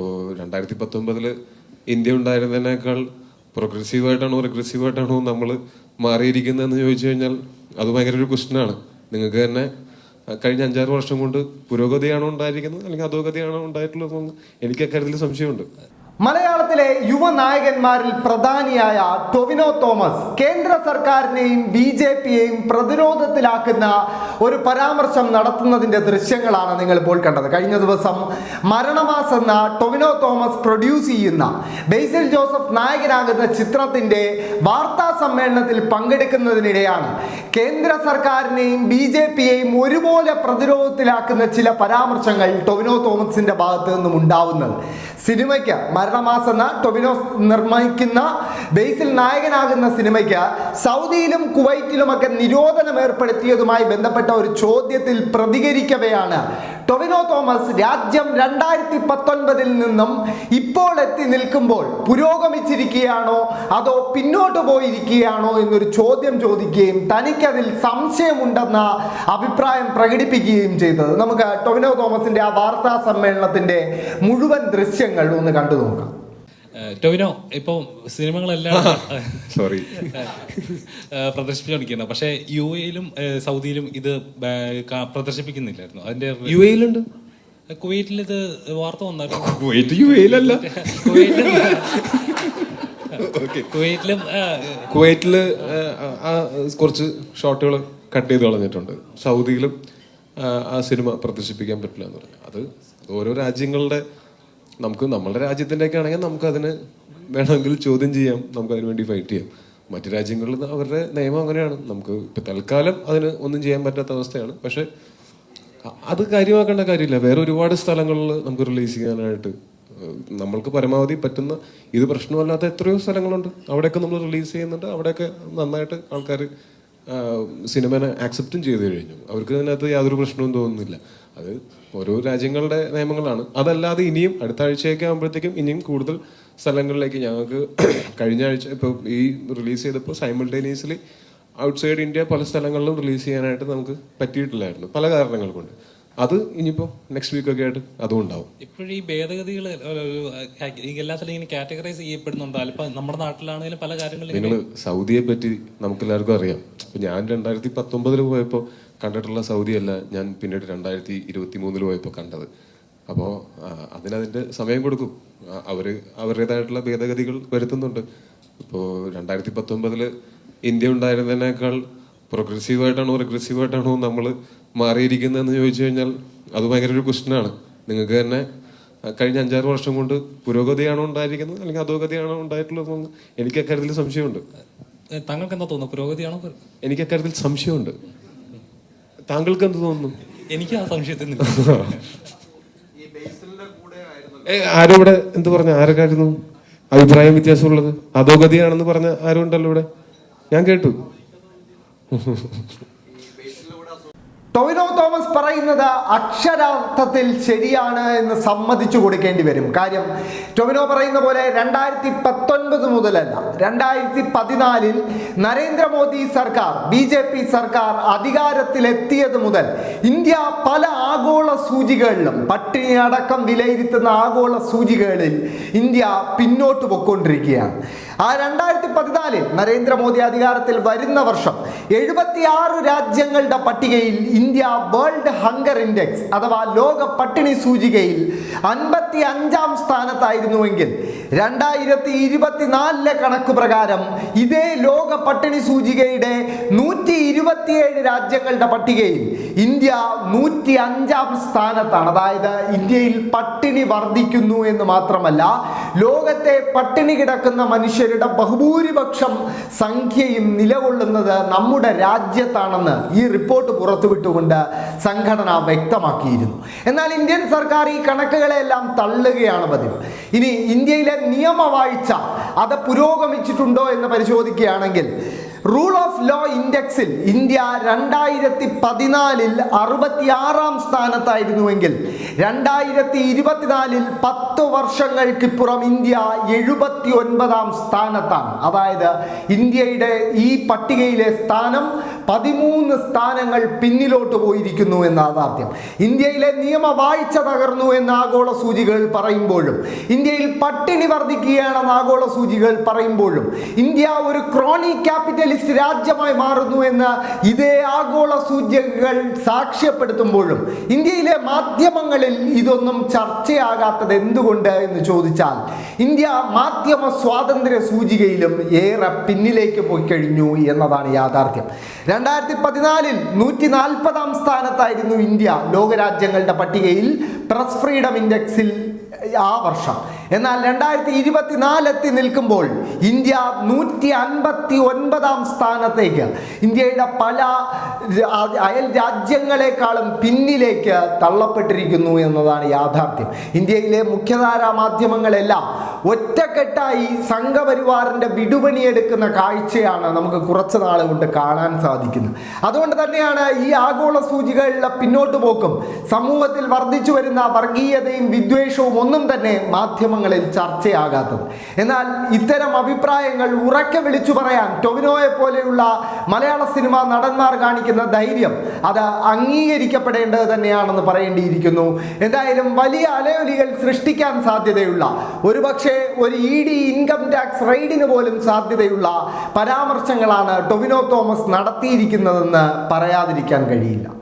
ഇപ്പോൾ രണ്ടായിരത്തി പത്തൊമ്പതിൽ ഇന്ത്യ ഉണ്ടായിരുന്നതിനേക്കാൾ പ്രോഗ്രസീവായിട്ടാണോ റിഗ്രസീവായിട്ടാണോ റിഗ്രസീവ് നമ്മൾ മാറിയിരിക്കുന്നതെന്ന് ചോദിച്ചു കഴിഞ്ഞാൽ അത് ഭയങ്കര ഒരു ക്വസ്റ്റ്യനാണ് നിങ്ങൾക്ക് തന്നെ കഴിഞ്ഞ അഞ്ചാറ് വർഷം കൊണ്ട് പുരോഗതിയാണോ ഉണ്ടായിരിക്കുന്നത് അല്ലെങ്കിൽ അധോഗതിയാണോ ഉണ്ടായിട്ടുള്ളതെന്ന് എനിക്ക് അക്കാര്യത്തിൽ സംശയമുണ്ട്. മലയാളത്തിലെ യുവനായകന്മാരിൽ പ്രധാനിയായ ടൊവിനോ തോമസ് കേന്ദ്ര സർക്കാരിനെയും ബി ജെ പിയെയും പ്രതിരോധത്തിലാക്കുന്ന ഒരു പരാമർശം നടത്തുന്നതിന്റെ ദൃശ്യങ്ങളാണ് നിങ്ങൾ ഇപ്പോൾ കണ്ടത്. കഴിഞ്ഞ ദിവസം മരണമാസ് എന്ന ടൊവിനോ തോമസ് പ്രൊഡ്യൂസ് ചെയ്യുന്ന ബേസിൽ ജോസഫ് നായകനാകുന്ന ചിത്രത്തിന്റെ വാർത്താ സമ്മേളനത്തിൽ പങ്കെടുക്കുന്നതിനിടെയാണ് കേന്ദ്ര സർക്കാരിനെയും ബി ജെ പിയെയും ഒരുപോലെ പ്രതിരോധത്തിലാക്കുന്ന ചില പരാമർശങ്ങൾ ടൊവിനോ തോമസിന്റെ ഭാഗത്തു നിന്നും ഉണ്ടാവുന്നത്. സിനിമയ്ക്ക് മരണമാസ് എന്ന ടൊവിനോ നിർമ്മിക്കുന്ന ബേസിൽ നായകനാകുന്ന സിനിമയ്ക്ക് സൗദിയിലും കുവൈറ്റിലുമൊക്കെ നിരോധനം ഏർപ്പെടുത്തിയതുമായി ബന്ധപ്പെട്ട ഒരു ചോദ്യത്തിൽ പ്രതികരിക്കവെയാണ് ടൊവിനോ തോമസ് രാജ്യം രണ്ടായിരത്തി പത്തൊൻപതിൽ നിന്നും ഇപ്പോൾ എത്തി നിൽക്കുമ്പോൾ പുരോഗമിച്ചിരിക്കുകയാണോ? അതോ പിന്നോട്ട് പോയിരിക്കുകയാണോ എന്നൊരു ചോദ്യം ചോദിക്കുകയും തനിക്കതിൽ സംശയമുണ്ടെന്ന അഭിപ്രായം പ്രകടിപ്പിക്കുകയും ചെയ്തത്. നമുക്ക് ടൊവിനോ തോമസിന്റെ ആ വാർത്താ സമ്മേളനത്തിന്റെ മുഴുവൻ ദൃശ്യങ്ങൾ ഒന്ന് കണ്ടു നോക്കാം. ടൊവിനോ ഇപ്പോൾ സിനിമകളെല്ലാം സോറി പ്രദർശിപ്പിച്ചുകൊണ്ടിരിക്കുന്നത് പക്ഷേ യു എയിലും സൗദിയിലും ഇത് പ്രദർശിപ്പിക്കുന്നില്ലായിരുന്നു. അതിന്റെ യു എയിലുണ്ട്? കുവൈറ്റിൽ ഇത് വാർത്ത വന്നായിരുന്നു. കുവൈറ്റ് യു എയിലല്ല. കുവൈറ്റിലും കുറച്ച് ഷോട്ടുകൾ കട്ട് ചെയ്ത് കളഞ്ഞിട്ടുണ്ട്. സൗദിയിലും ആ സിനിമ പ്രദർശിപ്പിക്കാൻ പറ്റില്ല എന്ന് പറഞ്ഞു. അത് ഓരോ രാജ്യങ്ങളുടെ നമുക്ക് നമ്മുടെ രാജ്യത്തിന്റെയൊക്കെ ആണെങ്കിൽ നമുക്കതിന് വേണമെങ്കിൽ ചോദ്യം ചെയ്യാം. നമുക്ക് അതിന് വേണ്ടി ഫൈറ്റ് ചെയ്യാം. മറ്റു രാജ്യങ്ങളിൽ അവരുടെ നിയമം അങ്ങനെയാണ്. നമുക്ക് ഇപ്പം തൽക്കാലം അതിന് ഒന്നും ചെയ്യാൻ പറ്റാത്ത അവസ്ഥയാണ്. പക്ഷെ അത് കാര്യമാക്കേണ്ട കാര്യമില്ല. വേറെ ഒരുപാട് സ്ഥലങ്ങളിൽ നമുക്ക് റിലീസ് ചെയ്യാനായിട്ട് നമ്മൾക്ക് പരമാവധി പറ്റുന്ന ഇത് പ്രശ്നമല്ലാത്ത എത്രയോ സ്ഥലങ്ങളുണ്ട്. അവിടെയൊക്കെ നമ്മൾ റിലീസ് ചെയ്യുന്നുണ്ട്. അവിടെയൊക്കെ നന്നായിട്ട് ആൾക്കാർ സിനിമനെ ആക്സെപ്റ്റും ചെയ്തു കഴിഞ്ഞു. അവർക്ക് ഇതിനകത്ത് യാതൊരു പ്രശ്നവും തോന്നുന്നില്ല. അത് ഓരോ രാജ്യങ്ങളുടെ നിയമങ്ങളാണ്. അതല്ലാതെ ഇനിയും അടുത്ത ആഴ്ചയൊക്കെ ആകുമ്പോഴത്തേക്കും ഇനിയും കൂടുതൽ സ്ഥലങ്ങളിലേക്ക് ഞങ്ങൾക്ക് കഴിഞ്ഞ ആഴ്ച ഇപ്പോൾ ഈ റിലീസ് ചെയ്തപ്പോൾ സൈമിൾട്ടേനിയസ്ലി ഔട്ട്സൈഡ് ഇന്ത്യ പല സ്ഥലങ്ങളിലും റിലീസ് ചെയ്യാനായിട്ട് നമുക്ക് പറ്റിയിട്ടില്ലായിരുന്നു പല കാരണങ്ങൾ കൊണ്ട്. അത് ഇനിയിപ്പോൾ നെക്സ്റ്റ് വീക്കൊക്കെ ആയിട്ട് അതും ഉണ്ടാവും. ഇപ്പോഴും ഈ ഭേദഗതികൾ എല്ലാത്തിലും ഇങ്ങനെ കാറ്റഗറൈസ് ചെയ്യപ്പെടുന്നുണ്ട്. അല്പം നമ്മുടെ നാട്ടിലാണെങ്കിലും പല കാര്യങ്ങളും നിങ്ങൾ സൗദിയെ പറ്റി നമുക്ക് എല്ലാവർക്കും അറിയാം ഞാൻ രണ്ടായിരത്തി പത്തൊമ്പതിൽ പോയപ്പോൾ കണ്ടിട്ടുള്ള സൗദിയല്ല ഞാൻ പിന്നീട് രണ്ടായിരത്തി ഇരുപത്തി മൂന്നിൽ പോയപ്പോൾ കണ്ടത് അപ്പോൾ അതിനതിന്റെ സമയം കൊടുക്കും. അവർ അവർ അവരുടേതായിട്ടുള്ള ഭേദഗതികൾ വരുത്തുന്നുണ്ട്. ഇപ്പോൾ രണ്ടായിരത്തി പത്തൊമ്പതിൽ ഇന്ത്യ ഉണ്ടായിരുന്നതിനേക്കാൾ പ്രോഗ്രസീവായിട്ടാണോ റിഗ്രസീവായിട്ടാണോ നമ്മൾ മാറിയിരിക്കുന്നതെന്ന് ചോദിച്ചു കഴിഞ്ഞാൽ അത് ഭയങ്കര ഒരു ക്വസ്റ്റ്യനാണ് നിങ്ങൾക്ക് തന്നെ കഴിഞ്ഞ അഞ്ചാറ് വർഷം കൊണ്ട് പുരോഗതിയാണോ ഉണ്ടായിരിക്കുന്നത് അല്ലെങ്കിൽ അധോഗതിയാണോ ഉണ്ടായിട്ടുള്ളതെന്ന് എനിക്ക് അക്കാര്യത്തിൽ സംശയമുണ്ട്. താങ്കൾക്ക് എന്താ തോന്നുന്നു പുരോഗതിയാണോ? എനിക്ക് അക്കാര്യത്തിൽ സംശയമുണ്ട്. താങ്കൾക്ക് എന്ത് തോന്നുന്നു? എനിക്ക് ആ സംശയത്തിൽ ആരും ഇവിടെ എന്ത് പറഞ്ഞ? ആരൊക്കെയായിരുന്നു? അഭിപ്രായം വ്യത്യാസമുള്ളത്? അധോഗതിയാണെന്ന് പറഞ്ഞ ആരും ഉണ്ടല്ലോ ഇവിടെ? ഞാൻ കേട്ടു. ടൊവിനോ തോമസ് പറയുന്നത് അക്ഷരാർത്ഥത്തിൽ ശരിയാണ് എന്ന് സമ്മതിച്ചു കൊടുക്കേണ്ടി വരും. കാര്യം ടൊവിനോ പറയുന്ന പോലെ രണ്ടായിരത്തി പത്തൊൻപത് മുതലല്ല. രണ്ടായിരത്തി പതിനാലിൽ നരേന്ദ്രമോദി സർക്കാർ ബി ജെ പി സർക്കാർ അധികാരത്തിലെത്തിയത് മുതൽ ഇന്ത്യ പല ആഗോള സൂചികകളിലും പട്ടിണി അടക്കം വിലയിരുത്തുന്ന ആഗോള സൂചികകളിൽ ഇന്ത്യ പിന്നോട്ട് പൊയ്ക്കൊണ്ടിരിക്കുകയാണ്. ആ രണ്ടായിരത്തി പതിനാലിൽ നരേന്ദ്രമോദി അധികാരത്തിൽ വരുന്ന വർഷം എഴുപത്തിയാറ് രാജ്യങ്ങളുടെ പട്ടികയിൽ ഇന്ത്യ വേൾഡ് ഹങ്കർ ഇൻഡെക്സ് അഥവാ ലോക പട്ടിണി സൂചികയിൽ അൻപത്തി അഞ്ചാം സ്ഥാനത്തായിരുന്നുവെങ്കിൽ രണ്ടായിരത്തി ഇരുപത്തിനാലിലെ കണക്ക് പ്രകാരം ഇതേ ലോക പട്ടിണി സൂചികയുടെ നൂറ്റി ഇരുപത്തിയേഴ് രാജ്യങ്ങളുടെ പട്ടികയിൽ ഇന്ത്യ നൂറ്റി അഞ്ചാം സ്ഥാനത്താണ്. അതായത് ഇന്ത്യയിൽ പട്ടിണി വർദ്ധിക്കുന്നു എന്ന് മാത്രമല്ല ലോകത്തെ പട്ടിണി കിടക്കുന്ന മനുഷ്യരുടെ ബഹുഭൂരിപക്ഷം സംഖ്യയും നിലകൊള്ളുന്നത് നമ്മുടെ രാജ്യത്താണെന്ന് ഈ റിപ്പോർട്ട് പുറത്തുവിട്ടുകൊണ്ട് സംഘടന വ്യക്തമാക്കിയിരുന്നു. എന്നാൽ ഇന്ത്യൻ സർക്കാർ ഈ കണക്കുകളെല്ലാം തള്ളുകയാണ് പതിവ്. ഇനി ഇന്ത്യയിലെ നിയമവാഴ്ച അത് പുരോഗമിച്ചിട്ടുണ്ടോ എന്ന് പരിശോധിക്കുകയാണെങ്കിൽ റൂൾ ഓഫ് ലോ ഇൻഡെക്സിൽ ഇന്ത്യ രണ്ടായിരത്തി പതിനാലിൽ അറുപത്തിയാറാം സ്ഥാനത്തായിരുന്നുവെങ്കിൽ രണ്ടായിരത്തി ഇരുപത്തിനാലിൽ പത്ത് വർഷങ്ങൾക്കിപ്പുറം ഇന്ത്യ എഴുപത്തി ഒൻപതാം സ്ഥാനത്താണ്. അതായത് ഇന്ത്യയുടെ ഈ പട്ടികയിലെ സ്ഥാനം പതിമൂന്ന് സ്ഥാനങ്ങൾ പിന്നിലോട്ട് പോയിരിക്കുന്നു എന്ന യാഥാർത്ഥ്യം ഇന്ത്യയിലെ നിയമവാഴ്ച തകർന്നു എന്ന ആഗോള സൂചികൾ പറയുമ്പോഴും ഇന്ത്യയിൽ പട്ടിണി വർദ്ധിക്കുകയാണെന്ന് ആഗോള സൂചികൾ പറയുമ്പോഴും ഇന്ത്യ ഒരു ക്രോണി ക്യാപിറ്റലിസ്റ്റ് രാജ്യമായി മാറുന്നു എന്ന് ഇതേ ആഗോള സൂചികകൾ സാക്ഷ്യപ്പെടുത്തുമ്പോഴും ഇന്ത്യയിലെ മാധ്യമങ്ങളിൽ ഇതൊന്നും ചർച്ചയാകാത്തത് എന്തുകൊണ്ട് എന്ന് ചോദിച്ചാൽ ഇന്ത്യ മാധ്യമ സ്വാതന്ത്ര്യ സൂചികയിലും ഏറെ പിന്നിലേക്ക് പോയി കഴിഞ്ഞു എന്നതാണ് യാഥാർത്ഥ്യം. രണ്ടായിരത്തി പതിനാലിൽ നൂറ്റി നാൽപ്പതാം സ്ഥാനത്തായിരുന്നു ഇന്ത്യ ലോകരാജ്യങ്ങളുടെ പട്ടികയിൽ പ്രസ് ഫ്രീഡം ഇൻഡെക്സിൽ ആ വർഷം. എന്നാൽ രണ്ടായിരത്തി ഇരുപത്തിനാല് എത്തി നിൽക്കുമ്പോൾ ഇന്ത്യ നൂറ്റി അൻപത്തി ഒൻപതാം സ്ഥാനത്തേക്ക്. ഇന്ത്യയുടെ പല അയൽ രാജ്യങ്ങളെക്കാളും പിന്നിലേക്ക് തള്ളപ്പെട്ടിരിക്കുന്നു എന്നതാണ് യാഥാർത്ഥ്യം. ഇന്ത്യയിലെ മുഖ്യധാരാ മാധ്യമങ്ങളെല്ലാം ഒറ്റക്കെട്ടായി സംഘപരിവാറിന്റെ വിടുപണിയെടുക്കുന്ന കാഴ്ചയാണ് നമുക്ക് കുറച്ച് നാൾ കൊണ്ട് കാണാൻ സാധിക്കുന്നത്. അതുകൊണ്ട് തന്നെയാണ് ഈ ആഗോള സൂചികളുടെ പിന്നോട്ട് പോക്കും. സമൂഹത്തിൽ വർദ്ധിച്ചു വരുന്ന വർഗീയതയും വിദ്വേഷവും ഒന്നും തന്നെ മാധ്യമങ്ങളിൽ ചർച്ചയാകാത്തത്. എന്നാൽ ഇത്തരം അഭിപ്രായങ്ങൾ ഉറക്കെ വിളിച്ചു പറയാൻ ടൊവിനോയെ പോലെയുള്ള മലയാള സിനിമ നടന്മാർ കാണിക്കുന്ന ധൈര്യം അത് അംഗീകരിക്കപ്പെടേണ്ടത് തന്നെയാണെന്ന് പറയേണ്ടിയിരിക്കുന്നു. എന്തായാലും വലിയ അലയൊലികൾ സൃഷ്ടിക്കാൻ സാധ്യതയുള്ള ഒരുപക്ഷെ ഒരു ഇ ഡി ഇൻകം ടാക്സ് റെയ്ഡിന് പോലും സാധ്യതയുള്ള പരാമർശങ്ങളാണ് ടൊവിനോ തോമസ് നടത്തിയിരിക്കുന്നതെന്ന് പറയാതിരിക്കാൻ കഴിയില്ല.